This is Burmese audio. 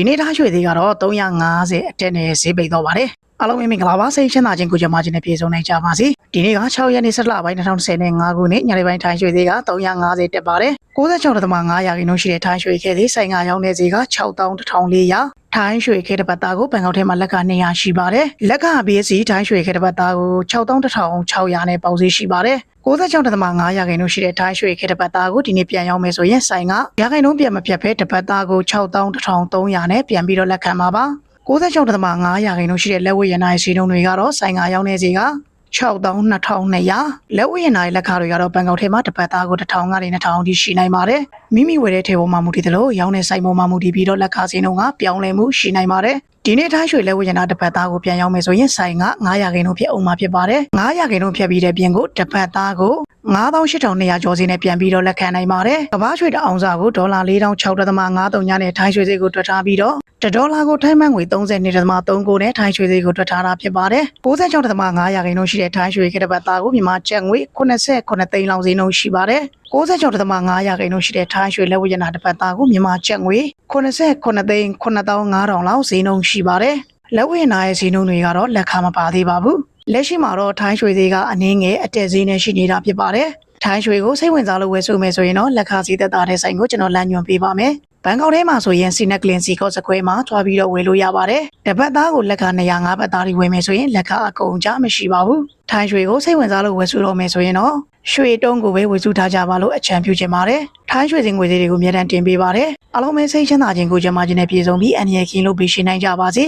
ဒီနေ့ထားရွှေသေးကတော့350အတက်နဲ့ဈေးပိတ်တော့ပါတယ်အားလုံးပဲမင်္ဂလာပါစိတ်ချမ်းသာခြင်းကိုကြမှာခြင်းနဲ့ပြေဆုံးနိုင်ကြပါစေဒီနေ့က6ရက်နေ့17လပိုင်း2025ခုနှစ်ညနေပိုင်းထိုင်းရွှေသေးက350တက်ပါတယ်96.5ရာခိုင်နှုန်းရှိတဲ့ထိုင်းရွှေခဲသေးဆိုင်ကရောင်းတဲ့ဈေးက61,400 ထိုင်းရွှေခဲတစ်ပတ်သားကိုဘန်ကောက်ထဲမှာလက်က200ရှိပါတယ်လက်က BSC ထိုင်းရွှေခဲတစ်ပတ်သားကို61,600နဲ့ပေါက်ဈေးရှိပါတယ်96.5ရာခိုင်နှုန်းရှိတဲ့ထိုင်းရွှေခဲတစ်ပတ်သားကိုဒီနေ့ပြန်ရောက်မယ်ဆိုရင်ဆိုင်ကရာခိုင်နှုန်းပြန်မပြတ်ဘဲတစ်ပတ်သားကို61,300နဲ့ပြန်ပြီးတော့လက်ခံပါပါ96.5ရာခိုင်နှုန်းရှိတဲ့လက်ဝတ်ရနာရဲ့စီးနှုန်းတွေကတော့ဆိုင်ကရောင်းနေစီက6200လက်ဝတ်ရနာရဲ့လက်ခါတွေကတော့ဘန်ကောက်ထဲမှာတစ်ပတ်သားကို1000ကနေ2000ထိရှိနိုင်ပါတယ်မိမိဝယ်တဲ့ထေပေါ်မှာမူတည်တယ်လို့ရောင်းတဲ့ဆိုင်ပေါ်မှာမူတည်ပြီးတော့လက်ခါစီးနှုန်းကပြောင်းလဲမှုရှိနိုင်ပါတယ်ဒီနေ့ထားရွှေလက်ဝတ်ရနာတစ်ပတ်သားကိုပြန်ရောက်မယ်ဆိုရင်ဆိုင်က900ခင်းလုံးဖြစ်အောင်မှာဖြစ်ပါတယ်900ခင်းလုံးဖြတ်ပြီးတဲ့ပြင်ကိုတစ်ပတ်သားကို98,200ကျော်စီနဲ့ပြန်ပြီးတော့လက်ခံနိုင်ပါတယ်ကမ္ဘာရွှေတအောင်စာကိုဒေါ်လာ4,600.53ညနဲ့ထိုင်းရွှေဈေးကိုတွက်ထားပြီးတော့တဒေါ်လာကိုထိုင်းမန်ငွေ32.39နဲ့ထိုင်းရွှေဈေးကိုတွက်ထားတာဖြစ်ပါတယ်96.5ရာခိုင်နှုန်းရှိတဲ့ထိုင်းရွှေခေတ္တပတ်သားကိုမြန်မာကျပ်ငွေ89သိန်းလောက်ဈေးနှုန်းရှိပါတယ်96.5ရာခိုင်နှုန်းရှိတဲ့ထိုင်းရွှေလက်ဝတ်ရနာတစ်ပတ်သားကိုမြန်မာကျပ်ငွေ89သိန်း9500လောက်ဈေးနှုန်းရှိပါတယ်လက်ဝတ်ရနာရဲ့ဈေးနှုန်းတွေကတော့လက်ခံမပါသေးပါဘူးလက်ရှိမှာတော့ထိုင်းရွှေဈေးကအနည်းငယ်အတက်ဈေးနဲ့ရှိနေတာဖြစ်ပါတယ်ထိုင်းရွှေကိုစိတ်ဝင်စားလို့ဝယ်ဆိုမယ်ဆိုရင်တော့လက်ခါစီသက်သားတဲ့ဆိုင်ကိုကျွန်တော်လမ်းညွှန်ပေးပါမယ်ဘ န်ကောက်ထဲမှာဆိုရင်စီနက်ကလင်စီကော့စကွဲမှာတွားပြီးတော့ဝယ်လို့ရပါတယ်တပတ်သားကိုလက်ခ205ပတ်သားတွေဝယ်မယ်ဆိုရင်လက်ခအကုန်ကြမရှိပါဘူးထိုင်းရွှေကိုစိတ်ဝင်စားလို့ဝယ်ဆိုတော့မယ်ဆိုရင်တော့ရွှေတုံးကိုပဲဝယ်စုထားကြပါလို့အချံပြုချင်ပါတယ်ထိုင်းရွှေစင်ငွေသေးတွေကိုအများတန်းတင်ပေးပါတယ်အားလုံးပဲစိတ်ချမ်းသာခြင်းကိုကြမှာခြင်းနဲ့ပြည့်စုံပြီးအန္တရာယ်ကင်းလို့ပေးရှင်နိုင်ကြပါစေ